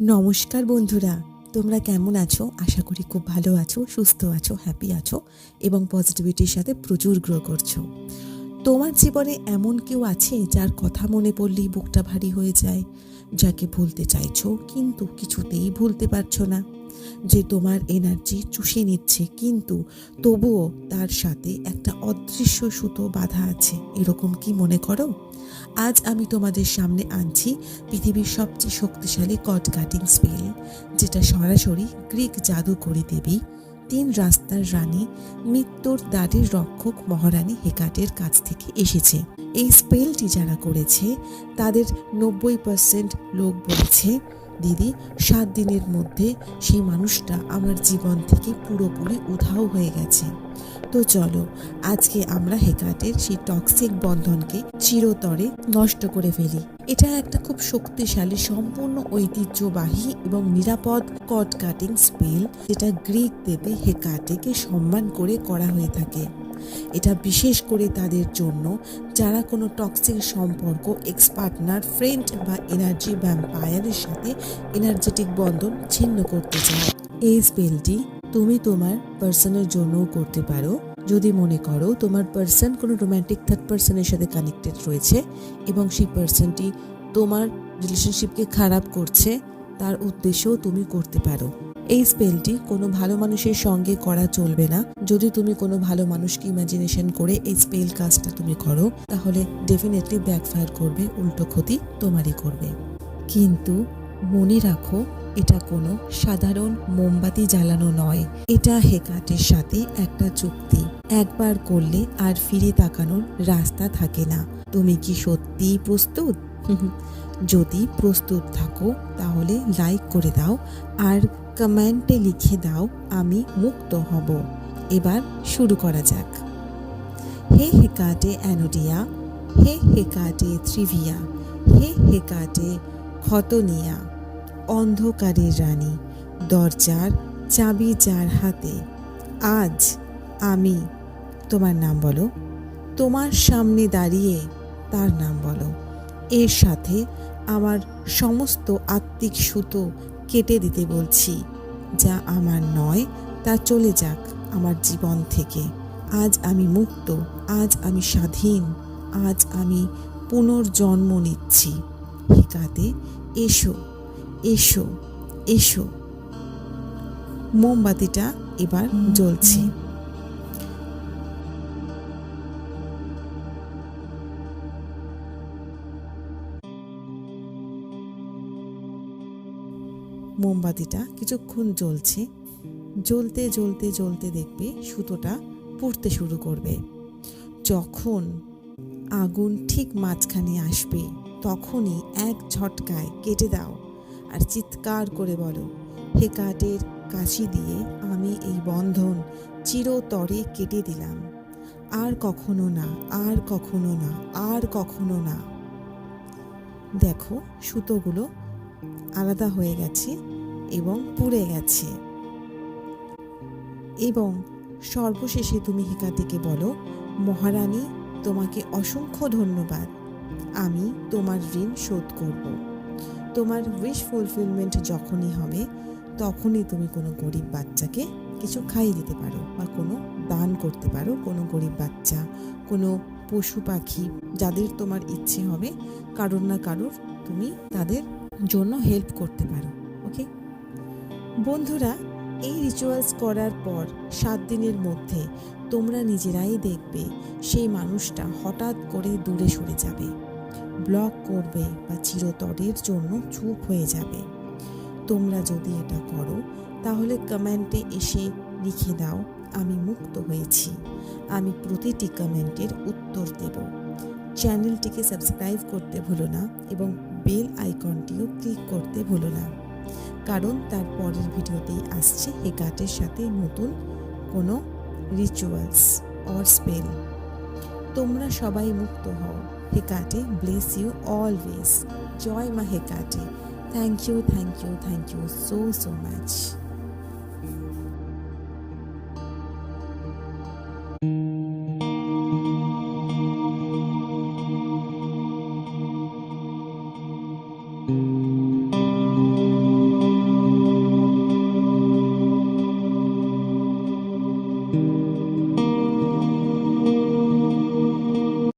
নমস্কার বন্ধুরা, তোমরা কেমন আছো? আশা করি খুব ভালো আছো, সুস্থ আছো হ্যাপি আছো এবং পজিটিভিটির সাথে প্রচুর গ্রো করছ। তোমার জীবনে এমন কেউ আছে যার কথা মনে পড়লেই বুকটা ভারী হয়ে যায়, যাকে ভুলতে চাইছো, কিন্তু কিছুতেই ভুলতে পারছ না। যে তোমার এনার্জি চুষে নিচ্ছে, কিন্তু তবুও তার সাথে একটা অদৃশ্য সুতো বাধা আছে। এরকম কি মনে করো? আজ আমি তোমাদের সামনে আনছি পৃথিবীর সবচেয়ে শক্তিশালী কট কাটিং স্পেল যেটা সরাসরি গ্রিক জাদুকরী দেবী তিন রাস্তার রানী মৃত্যুর দ্বারের রক্ষক মহারানী হেকাটের কাছ থেকে এসেছে। এই স্পেলটি যারা করেছে, তাদের নব্বই পার্সেন্ট লোক বলেছে দিদি, সাত দিনের মধ্যে সেই মানুষটা আমার জীবন থেকে পুরোপুরি উধাও হয়ে গেছে। তো চলো, আজকে আমরা হেকাটের সেই টক্সিক বন্ধনকে চিরতরে নষ্ট করে ফেলি। এটা একটা খুব শক্তিশালী, সম্পূর্ণ ঐতিহ্যবাহী এবং নিরাপদ কট কাটিং স্পেল যেটা গ্রিক দেবে হেকাটেকে সম্মান করে করা হয়ে থাকে। এটা বিশেষ করে তাদের জন্য যারা কোনো টক্সিক সম্পর্ক এক্স পার্টনার ফ্রেন্ড বা এনার্জি ভ্যাম্পায়ারের সাথে এনার্জেটিক বন্ধন ছিন্ন করতে চায়। এই স্পেলটি তুমি তোমার পার্সনের জন্যও করতে পারো। যদি মনে করো তোমার পার্সন কোনো রোম্যান্টিক থার্ড পার্সনের সাথে কানেক্টেড রয়েছে এবং সেই পার্সনটি তোমার রিলেশনশিপকে খারাপ করছে, তার উদ্দেশ্যেও তুমি করতে পারো। এই স্পেলটি কোনো ভালো মানুষের সঙ্গে করা চলবে না। যদি তুমি কোনো ভালো মানুষকে ইমাজিনেশন করে এই স্পেল কাজটা তুমি করো, তাহলে ডেফিনেটলি ব্যাকফায়ার করবে, উল্টো ক্ষতি তোমারই করবে। কিন্তু মনে রাখো, এটা কোনো সাধারণ মোমবাতি জ্বালানো নয়। এটা হেকাটের সাথে একটা চুক্তি। একবার করলে আর ফিরে তাকানোর রাস্তা থাকে না। তুমি কি সত্যিই প্রস্তুত? যদি প্রস্তুত থাকো, তাহলে লাইক করে দাও আর কমেন্টে লিখে দাও, আমি মুক্ত হব। এবার শুরু করা যাক। হে হেকাটে অ্যানোডিয়া, হে হেকাটে ত্রিভিয়া, হে হেকাটে খতনিয়া অন্ধকারের রানী, দরজার চাবি যার হাতে, আজ আমি তোমার নাম বলো। তোমার সামনে দাঁড়িয়ে তার নাম বলো। এর সাথে আমার সমস্ত আত্মিক সুতো কেটে দিতে বলছি, যা আমার নয়, তা চলে যাক আমার জীবন থেকে। আজ আমি মুক্ত, আজ আমি স্বাধীন, আজ আমি পুনর্জন্ম নিচ্ছি। হিকাতে এসো এসো এসো। মোমবাতিটা এবার জ্বলছে। মোমবাতিটা কিছুক্ষণ জ্বলছে। জ্বলতে জ্বলতে জ্বলতে দেখবে সুতোটা পুড়তে শুরু করবে। যখন আগুন ঠিক মাঝখানে আসবে, তখনই এক ঝটকায় কেটে দাও আর চিৎকার করে বলো, হে হেকাটের কাশি দিয়ে আমি এই বন্ধন চিরতরে কেটে দিলাম। আর কখনো না, আর কখনো না, আর কখনো না। দেখো সুতোগুলো আলাদা হয়ে গেছে এবং পুড়ে গেছে। এবং সর্বশেষে তুমি হেকাটিকে বলো, মহারানী, তোমাকে অসংখ্য ধন্যবাদ। আমি তোমার ঋণ শোধ করব। তোমার উইশ ফুলফিলমেন্ট যখনই হবে, তখনই তুমি কোনো গরিব বাচ্চাকে কিছু খাইয়ে দিতে পারো বা কোনো দান করতে পারো কোনো গরিব বাচ্চা, কোনো পশু পাখি যাদের তোমার ইচ্ছে হবে, কারোর না কারোর তুমি তাদের জন্য হেল্প করতে পারো ওকে বন্ধুরা, এই রিচুয়ালস করার পর সাত দিনের মধ্যে তোমরা নিজেরাই দেখবে সেই মানুষটা হঠাৎ করে দূরে সরে যাবে ব্লক করবে বা চিরতরের জন্য চুপ হয়ে যাবে। তোমরা যদি এটা করো, তাহলে কমেন্টে এসে লিখে দাও, আমি মুক্ত হয়েছি। আমি প্রতিটি কমেন্টের উত্তর দেব। চ্যানেলটিকে সাবস্ক্রাইব করতে ভুলো না এবং বেল আইকনটিও ক্লিক করতে ভুলো না। কারণ তার পরের ভিডিওতেই আসছে হেগাটের সাথে নতুন কোনো রিচুয়ালস অর স্পেল তোমরা সবাই মুক্ত হও। হে কাটে ব্লেস ইউ অলওয়েজ জয় মা Hecate thank you thank you thank you so so much